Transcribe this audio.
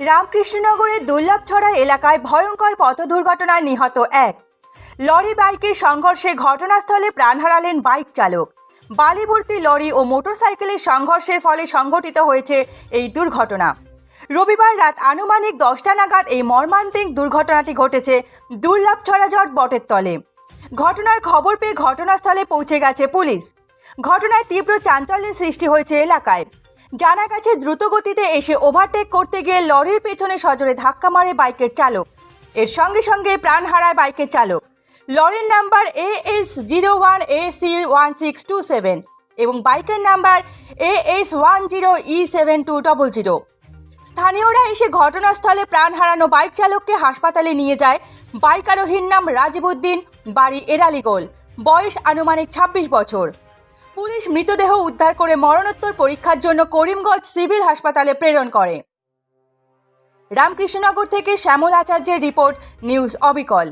রামকৃষ্ণনগরের দুর্লভছড়া এলাকায় ভয়ঙ্কর পথ দুর্ঘটনায় নিহত এক। লরি, বাইকের সংঘর্ষে ঘটনাস্থলে প্রাণ হারালেন বাইক চালক। বালিভর্তি লরি ও মোটরসাইকেলের সংঘর্ষের ফলে সংঘটিত হয়েছে এই দুর্ঘটনা। রবিবার রাত আনুমানিক দশটা নাগাদ এই মর্মান্তিক দুর্ঘটনাটি ঘটেছে দুর্লভছড়া জট বটের তলে। ঘটনার খবর পেয়ে ঘটনাস্থলে পৌঁছে গেছে পুলিশ। ঘটনায় তীব্র চাঞ্চল্যের সৃষ্টি হয়েছে এলাকায়। জানা গেছে, দ্রুতগতিতে এসে ওভারটেক করতে গিয়ে লরির পেছনে সজোরে ধাক্কা মারে বাইকের চালক। এর সঙ্গে সঙ্গে প্রাণ হারায় বাইকের চালক। লরির number A S zero one A C one six two seven এবং বাইকের number A S one zero E seven two double zero স্থানীয়রা এসে ঘটনাস্থলে প্রাণ হারানো বাইক চালককে হাসপাতালে নিয়ে যায়। বাইক আরোহীর নাম রাজীব উদ্দিন, বাড়ি এরালিগোল। বয়স আনুমানিক ছাব্বিশ বছর। পুলিশ মৃতদেহ উদ্ধার করে মরণোত্তর পরীক্ষার জন্য করিমগঞ্জ সিভিল হাসপাতালে প্রেরণ করে। রামকৃষ্ণনগর থেকে শ্যামল আচার্যের রিপোর্ট, নিউজ অবিকল।